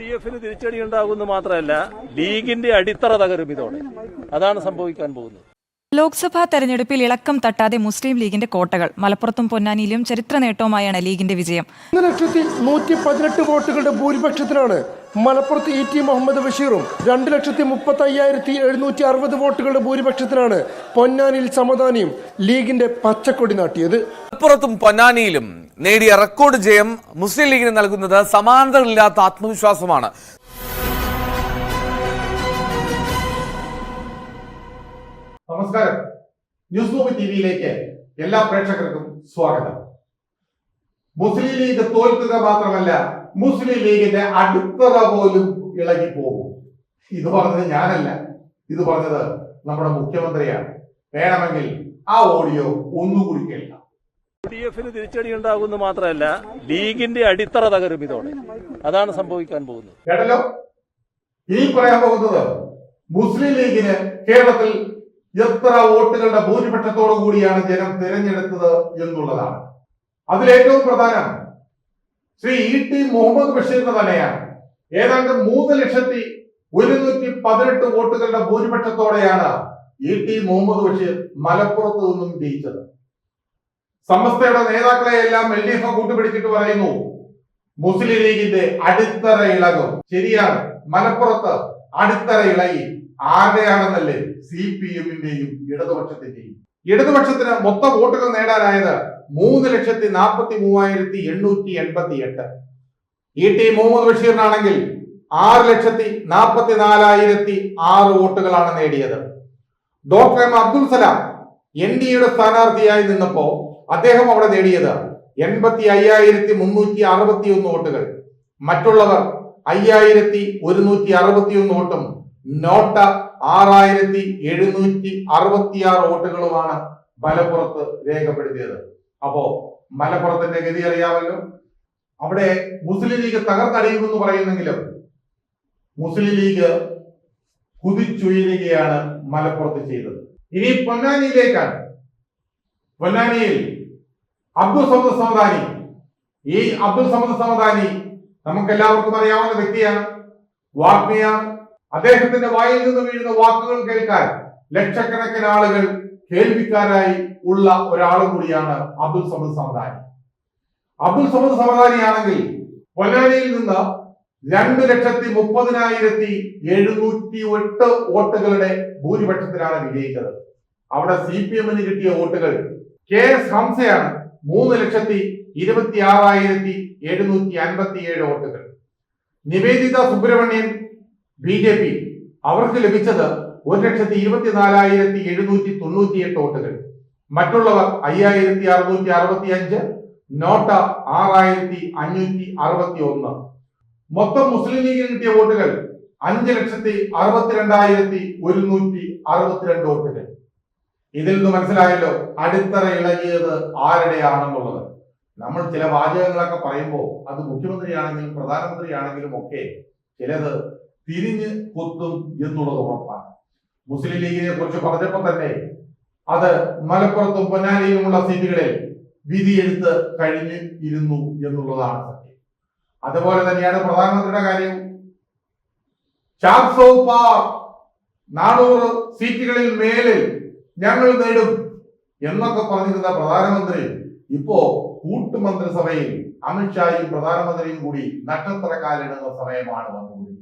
D എഫിന് തിരിച്ചടി ഉണ്ടാകുമെന്ന് മാത്രമല്ല ലീഗിന്റെ അടിത്തറ തകരും ഇതോടെ. അതാണ് സംഭവിക്കാൻ പോകുന്നത്. ലോക്സഭാ തെരഞ്ഞെടുപ്പിൽ ഇളക്കം തട്ടാതെ മുസ്ലിം ലീഗിന്റെ കോട്ടകൾ. മലപ്പുറത്തും പൊന്നാനിയിലും ചരിത്ര നേട്ടവുമായാണ് ലീഗിന്റെ വിജയം. ലക്ഷത്തി നൂറ്റി പതിനെട്ട് വോട്ടുകളുടെ ഭൂരിപക്ഷത്തിനാണ് മലപ്പുറത്ത് ഇ ടി മുഹമ്മദ് ബഷീറും രണ്ട് ലക്ഷത്തി മുപ്പത്തി അയ്യായിരത്തി എഴുന്നൂറ്റി അറുപത് വോട്ടുകളുടെ ഭൂരിപക്ഷത്തിനാണ് പൊന്നാനിയിൽ സമദാനിയും ലീഗിന്റെ പച്ചക്കൊടി നാട്ടിയത്. മലപ്പുറത്തും പൊന്നാനിയിലും നേടിയ റെക്കോർഡ് ജയം മുസ്ലിം ലീഗിന് നൽകുന്നത് സമാനതകളില്ലാത്ത ആത്മവിശ്വാസമാണ്. നമസ്കാരം. ന്യൂസ് മൂവി ടി വിയിലേക്ക് എല്ലാ പ്രേക്ഷകർക്കും സ്വാഗതം. മുസ്ലിം ലീഗ് തോൽക്കുക മാത്രമല്ല മുസ്ലിം ലീഗിന്റെ അടിത്തറ പോലും ഇളകി പോകും. ഇത് പറഞ്ഞത് ഞാനല്ല. ഇത് പറഞ്ഞത് നമ്മുടെ മുഖ്യമന്ത്രിയാണ്. വേണമെങ്കിൽ ആ ഓഡിയോ ഒന്നുകൂടി കേൾക്കാം. ഡി എഫിന് തിരിച്ചടി ഉണ്ടാകുമെന്ന് മാത്രമല്ല ലീഗിന്റെ അടിത്തറ തകരും ഇതോടെ. അതാണ് സംഭവിക്കാൻ പോകുന്നത്. കേട്ടല്ലോ? ഇനി പറയാൻ പോകുന്നത് മുസ്ലിം ലീഗിന് കേരളത്തിൽ എത്ര വോട്ടുകളുടെ ഭൂരിപക്ഷത്തോടു കൂടിയാണ് ജനം തിരഞ്ഞെടുത്തത് എന്നുള്ളതാണ്. അതിലേറ്റവും പ്രധാനം ശ്രീ ഇ ടി മുഹമ്മദ് ബഷീറിന് തന്നെയാണ് ഏതാണ്ട് മൂന്ന് ലക്ഷത്തി ഒരുന്നൂറ്റി പതിനെട്ട് വോട്ടുകളുടെ ഭൂരിപക്ഷത്തോടെയാണ് ഇ ടി മുഹമ്മദ് ബഷീർ മലപ്പുറത്ത് നിന്നും ജയിച്ചത്. സമസ്തയുടെ നേതാക്കളെ എല്ലാം എൽ ഡി എഫ് കൂട്ടുപിടിച്ചിട്ട് പറയുന്നു മുസ്ലിം ലീഗിന്റെ അടിത്തറ ഇളകും. ശരിയാണ് മലപ്പുറത്ത് അടിത്തറ ഇളകി ആരുടെയാണെന്നല്ലേ സി പി എമ്മിന്റെയും ഇടതുപക്ഷത്തിന്റെയും ഇടതുപക്ഷത്തിന് മൊത്തം വോട്ടുകൾ നേടാനായത് മൂന്ന് ലക്ഷത്തി നാൽപ്പത്തി മൂവായിരത്തി എണ്ണൂറ്റി എൺപത്തി എട്ട് ഇ ടി മുഹമ്മദ് ബഷീറിനാണെങ്കിൽ ആറ് ലക്ഷത്തി നാൽപ്പത്തി നാലായിരത്തി ആറ് വോട്ടുകളാണ് നേടിയത്. Doctor M Abdul Salam N D എയുടെ സ്ഥാനാർത്ഥിയായി നിന്നപ്പോ അദ്ദേഹം അവിടെ നേടിയത് എൺപത്തി അയ്യായിരത്തി മുന്നൂറ്റി അറുപത്തി ഒന്ന് വോട്ടുകൾ. മറ്റുള്ളവർ അയ്യായിരത്തി ഒരുന്നൂറ്റി അറുപത്തി ഒന്ന് വോട്ടും നോട്ട ആറായിരത്തി എഴുന്നൂറ്റി അറുപത്തിയാറ് വോട്ടുകളുമാണ് മലപ്പുറത്ത് രേഖപ്പെടുത്തിയത്. അപ്പോ മലപ്പുറത്തിന്റെ ഗതി അറിയാമല്ലോ. അവിടെ മുസ്ലിം ലീഗ് തകർത്തടിയുമെന്ന് പറയുന്നെങ്കിലും മുസ്ലിം ലീഗ് കുതിച്ചുയരുകയാണ് മലപ്പുറത്ത് ചെയ്തത്. ഇനി പൊന്നാനിയിലേക്കാണ്. പൊന്നാനിയിൽ അബ്ദുൾ സമദ് സമദാനി ഈ അബ്ദുൾ സമദ് സമദാനി നമുക്ക് എല്ലാവർക്കും അറിയാവുന്ന വ്യക്തിയാണ് വാഗ്മിയാണ്. അദ്ദേഹത്തിന്റെ വായിൽ നിന്ന് വീഴുന്ന വാക്കുകൾ കേൾക്കാൻ ലക്ഷക്കണക്കിന് ആളുകൾ കേൾവിക്കാരായി ഉള്ള ഒരാളും കൂടിയാണ് അബ്ദുൽ സമദ് സമദാനി. അബ്ദുൽ സമദ് സമദാനി ആണെങ്കിൽ പൊന്നാനിയിൽ നിന്ന് രണ്ട് ലക്ഷത്തി മുപ്പതിനായിരത്തി എഴുന്നൂറ്റി എട്ട് വോട്ടുകളുടെ ഭൂരിപക്ഷത്തിലാണ് വിജയിച്ചത്. അവിടെ സി പി എമ്മിന് കിട്ടിയ വോട്ടുകൾ കെ എസ് ഹംസയാണ് മൂന്ന് ലക്ഷത്തി ഇരുപത്തി ആറായിരത്തി എഴുന്നൂറ്റി അൻപത്തി ഏഴ് വോട്ടുകൾ. Nivedita Subramanian B J P അവർക്ക് ലഭിച്ചത് ഒരു ലക്ഷത്തി ഇരുപത്തിനാലായിരത്തി എഴുന്നൂറ്റി തൊണ്ണൂറ്റി എട്ട് വോട്ടുകൾ. മറ്റുള്ളവർ അയ്യായിരത്തി അറുന്നൂറ്റി അറുപത്തി അഞ്ച് നോട്ട ആറായിരത്തി അഞ്ഞൂറ്റി അറുപത്തി ഒന്ന് മൊത്തം മുസ്ലിം ലീഗിന് കിട്ടിയ വോട്ടുകൾ അഞ്ച് ലക്ഷത്തി അറുപത്തിരണ്ടായിരത്തി ഒരുന്നൂറ്റി അറുപത്തിരണ്ട് വോട്ടുകൾ. ഇതിൽ നിന്ന് മനസ്സിലായല്ലോ അടിത്തറ ഇളകിയത് ആരുടെയാണെന്നുള്ളത്. നമ്മൾ ചില വാചകങ്ങളൊക്കെ പറയുമ്പോൾ അത് മുഖ്യമന്ത്രിയാണെങ്കിലും പ്രധാനമന്ത്രിയാണെങ്കിലും ഒക്കെ ചിലത് തിരിഞ്ഞ് കൊത്തും എന്നുള്ളത് ഉറപ്പാണ്. മുസ്ലിം ലീഗിനെ കുറിച്ച് പറഞ്ഞപ്പോൾ തന്നെ അത് മലപ്പുറത്തും പൊന്നാനിയിലുമുള്ള സീറ്റുകളിൽ വിധിയെടുത്ത് കഴിഞ്ഞ് ഇരുന്നു എന്നുള്ളതാണ് സത്യം. അതുപോലെ തന്നെയാണ് പ്രധാനമന്ത്രിയുടെ കാര്യം. നാനൂറ് സീറ്റുകളിൽ മേലിൽ ഞങ്ങൾ നേടും എന്നൊക്കെ പറഞ്ഞിരുന്ന പ്രധാനമന്ത്രി ഇപ്പോ കൂട്ടുമന്ത്രിസഭയിൽ അമിത്ഷായും പ്രധാനമന്ത്രിയും കൂടി നക്ഷത്രക്കാലിടുന്ന സമയമാണ് വന്നുകൊണ്ടിരിക്കുന്നത്.